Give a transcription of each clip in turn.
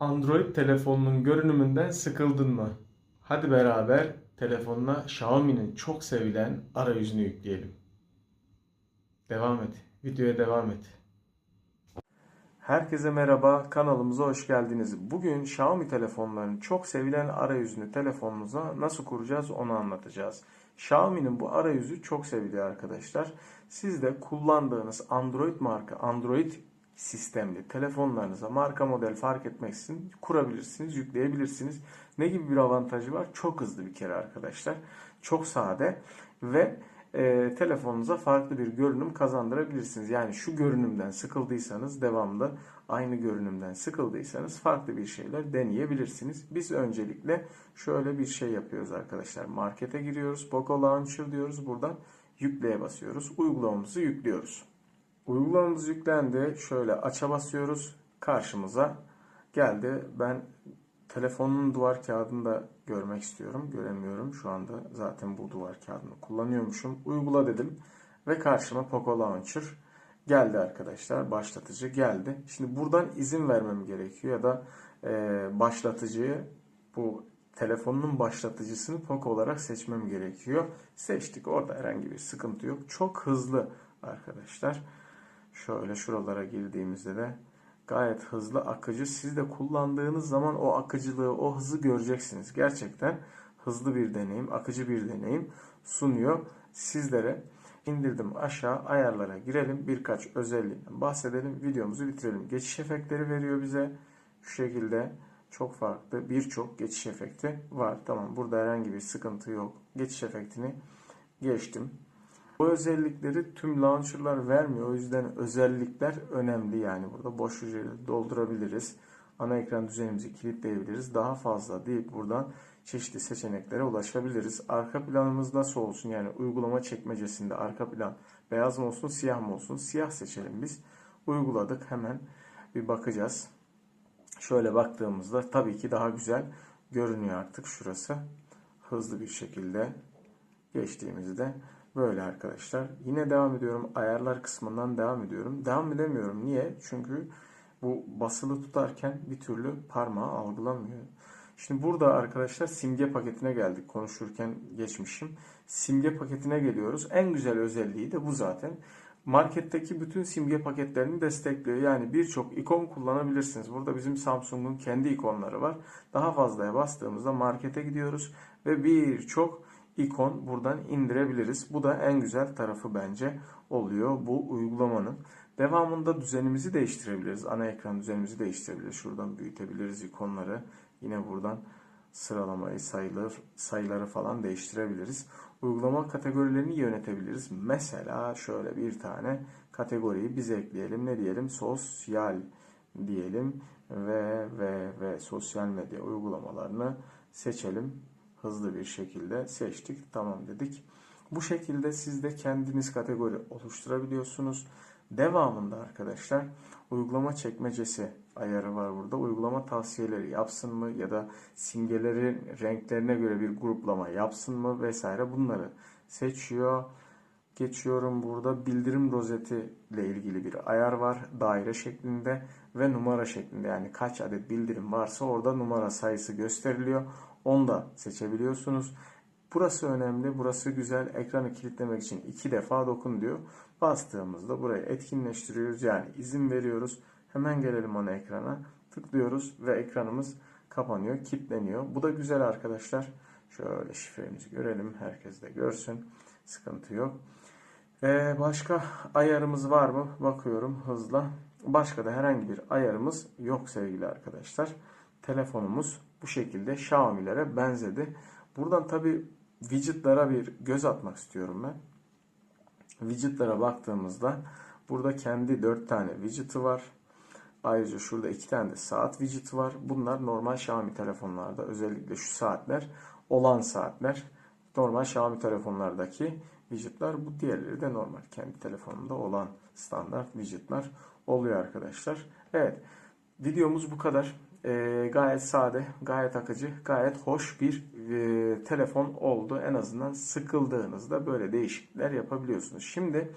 Android telefonunun görünümünden sıkıldın mı? Hadi beraber telefonuna Xiaomi'nin çok sevilen arayüzünü yükleyelim. Devam et. Videoya devam et. Herkese merhaba, kanalımıza hoş geldiniz. Bugün Xiaomi telefonlarının çok sevilen arayüzünü telefonunuza nasıl kuracağız onu anlatacağız. Xiaomi'nin bu arayüzü çok seviliyor arkadaşlar. Siz de kullandığınız Android marka, Android sistemli telefonlarınıza marka model fark etmeksizin kurabilirsiniz, yükleyebilirsiniz. Ne gibi bir avantajı var? Çok hızlı bir kere arkadaşlar. Çok sade ve e, telefonunuza farklı bir görünüm kazandırabilirsiniz. Yani şu görünümden sıkıldıysanız devamlı aynı görünümden sıkıldıysanız farklı bir şeyler deneyebilirsiniz. Biz öncelikle şöyle bir şey yapıyoruz arkadaşlar. Markete giriyoruz. Poco Launcher diyoruz. Buradan yükleye basıyoruz. Uygulamamızı yüklüyoruz. Uygulamamız yüklendi. Şöyle aça basıyoruz. Karşımıza geldi. Ben telefonun duvar kağıdını da görmek istiyorum. Göremiyorum. Şu anda zaten bu duvar kağıdını kullanıyormuşum. Uygula dedim. Ve karşıma Poco Launcher geldi arkadaşlar. Başlatıcı geldi. Şimdi buradan izin vermem gerekiyor. Ya da e, başlatıcıyı bu telefonun başlatıcısını Poco olarak seçmem gerekiyor. Seçtik. Orada herhangi bir sıkıntı yok. Çok hızlı arkadaşlar. Şöyle şuralara girdiğimizde de gayet hızlı akıcı. Siz de kullandığınız zaman o akıcılığı, o hızı göreceksiniz. Gerçekten hızlı bir deneyim, akıcı bir deneyim sunuyor sizlere. İndirdim aşağı ayarlara girelim. Birkaç özelliğinden bahsedelim. Videomuzu bitirelim. Geçiş efektleri veriyor bize. Şu şekilde çok farklı birçok geçiş efekti var. Tamam burada herhangi bir sıkıntı yok. Geçiş efektini geçtim. Bu özellikleri tüm launcher'lar vermiyor. O yüzden özellikler önemli yani burada boş hücreleri doldurabiliriz. Ana ekran düzenimizi kilitleyebiliriz. Daha fazla deyip buradan çeşitli seçeneklere ulaşabiliriz. Arka planımız nasıl olsun? Yani uygulama çekmecesinde arka plan beyaz mı olsun, siyah mı olsun? Siyah seçelim biz. Uyguladık. Hemen bir bakacağız. Şöyle baktığımızda tabii ki daha güzel görünüyor artık şurası. Hızlı bir şekilde geçtiğimizde Böyle arkadaşlar. Yine devam ediyorum. Ayarlar kısmından devam ediyorum. Devam edemiyorum. Niye? Çünkü bu basılı tutarken bir türlü parmağı algılamıyor. Şimdi burada arkadaşlar simge paketine geldik. Konuşurken geçmişim. Simge paketine geliyoruz. En güzel özelliği de bu zaten. Marketteki bütün simge paketlerini destekliyor. Yani birçok ikon kullanabilirsiniz. Burada bizim Samsung'un kendi ikonları var. Daha fazlaya bastığımızda markete gidiyoruz ve birçok ikon buradan indirebiliriz. Bu da en güzel tarafı bence oluyor bu uygulamanın. Devamında düzenimizi değiştirebiliriz. Ana ekran düzenimizi değiştirebiliriz. Şuradan büyütebiliriz ikonları. Yine buradan sıralamayı, sayılar, sayıları falan değiştirebiliriz. Uygulama kategorilerini yönetebiliriz. Mesela şöyle bir tane kategoriyi biz ekleyelim. Ne diyelim? Sosyal diyelim ve ve ve sosyal medya uygulamalarını seçelim hızlı bir şekilde seçtik. Tamam dedik. Bu şekilde siz de kendiniz kategori oluşturabiliyorsunuz. Devamında arkadaşlar uygulama çekmecesi ayarı var burada. Uygulama tavsiyeleri yapsın mı ya da simgelerin renklerine göre bir gruplama yapsın mı vesaire bunları seçiyor. Geçiyorum burada bildirim rozeti ile ilgili bir ayar var. Daire şeklinde ve numara şeklinde yani kaç adet bildirim varsa orada numara sayısı gösteriliyor. Onu da seçebiliyorsunuz. Burası önemli. Burası güzel. Ekranı kilitlemek için iki defa dokun diyor. Bastığımızda burayı etkinleştiriyoruz. Yani izin veriyoruz. Hemen gelelim ana ekrana. Tıklıyoruz ve ekranımız kapanıyor, kilitleniyor. Bu da güzel arkadaşlar. Şöyle şifremizi görelim. Herkes de görsün. Sıkıntı yok. Ee, başka ayarımız var mı? Bakıyorum hızla. Başka da herhangi bir ayarımız yok sevgili arkadaşlar. Telefonumuz bu şekilde Xiaomi'lere benzedi. Buradan tabi widgetlara bir göz atmak istiyorum ben. Widgetlara baktığımızda burada kendi 4 tane widget'ı var. Ayrıca şurada 2 tane de saat widget'ı var. Bunlar normal Xiaomi telefonlarda özellikle şu saatler olan saatler. Normal Xiaomi telefonlardaki widget'lar bu diğerleri de normal kendi telefonunda olan standart widget'lar oluyor arkadaşlar. Evet videomuz bu kadar e, gayet sade, gayet akıcı, gayet hoş bir e, telefon oldu. En azından sıkıldığınızda böyle değişiklikler yapabiliyorsunuz. Şimdi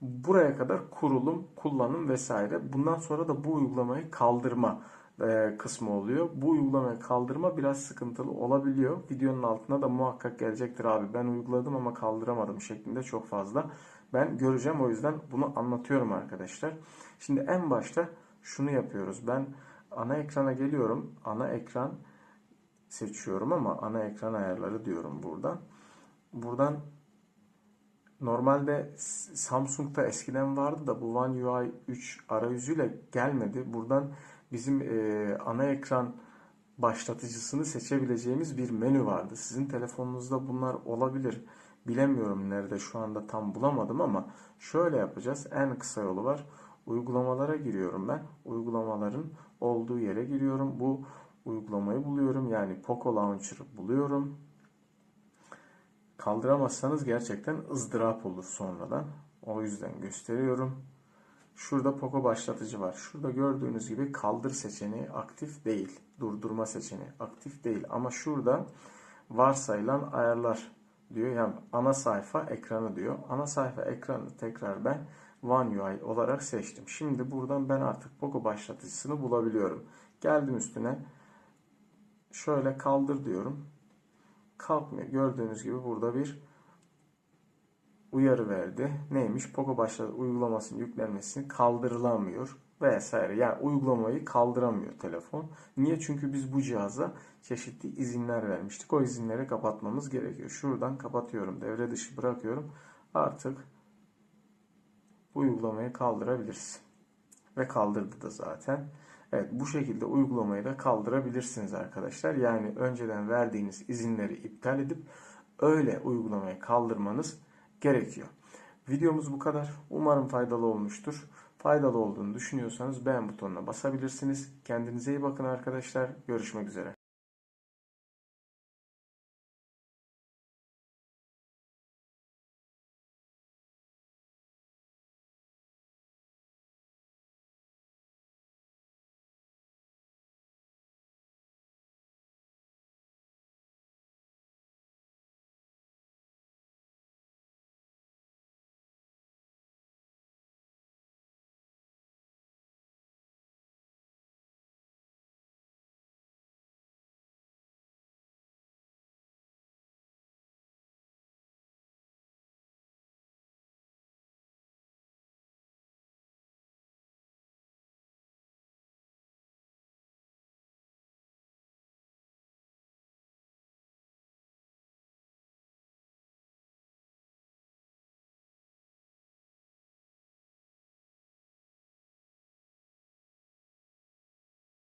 buraya kadar kurulum, kullanım vesaire. Bundan sonra da bu uygulamayı kaldırma e, kısmı oluyor. Bu uygulamayı kaldırma biraz sıkıntılı olabiliyor. Videonun altına da muhakkak gelecektir abi. Ben uyguladım ama kaldıramadım şeklinde çok fazla. Ben göreceğim o yüzden bunu anlatıyorum arkadaşlar. Şimdi en başta şunu yapıyoruz. Ben ana ekrana geliyorum. Ana ekran seçiyorum ama ana ekran ayarları diyorum buradan. Buradan Normalde Samsung'da eskiden vardı da bu One UI 3 arayüzüyle gelmedi. Buradan bizim e, ana ekran başlatıcısını seçebileceğimiz bir menü vardı. Sizin telefonunuzda bunlar olabilir. Bilemiyorum nerede şu anda tam bulamadım ama şöyle yapacağız. En kısa yolu var. Uygulamalara giriyorum ben. Uygulamaların olduğu yere giriyorum. Bu uygulamayı buluyorum. Yani Poco Launcher'ı buluyorum. Kaldıramazsanız gerçekten ızdırap olur sonradan. O yüzden gösteriyorum. Şurada Poco başlatıcı var. Şurada gördüğünüz gibi kaldır seçeneği aktif değil. Durdurma seçeneği aktif değil. Ama şurada varsayılan ayarlar diyor. Yani ana sayfa ekranı diyor. Ana sayfa ekranı tekrar ben One UI olarak seçtim. Şimdi buradan ben artık Poco başlatıcısını bulabiliyorum. Geldim üstüne. Şöyle kaldır diyorum kalkmıyor. Gördüğünüz gibi burada bir uyarı verdi. Neymiş? Poco başladı uygulamasının yüklenmesini kaldırılamıyor vesaire. Yani uygulamayı kaldıramıyor telefon. Niye? Çünkü biz bu cihaza çeşitli izinler vermiştik. O izinleri kapatmamız gerekiyor. Şuradan kapatıyorum. Devre dışı bırakıyorum. Artık bu uygulamayı kaldırabiliriz. Ve kaldırdı da zaten. Evet bu şekilde uygulamayı da kaldırabilirsiniz arkadaşlar. Yani önceden verdiğiniz izinleri iptal edip öyle uygulamayı kaldırmanız gerekiyor. Videomuz bu kadar. Umarım faydalı olmuştur. Faydalı olduğunu düşünüyorsanız beğen butonuna basabilirsiniz. Kendinize iyi bakın arkadaşlar. Görüşmek üzere.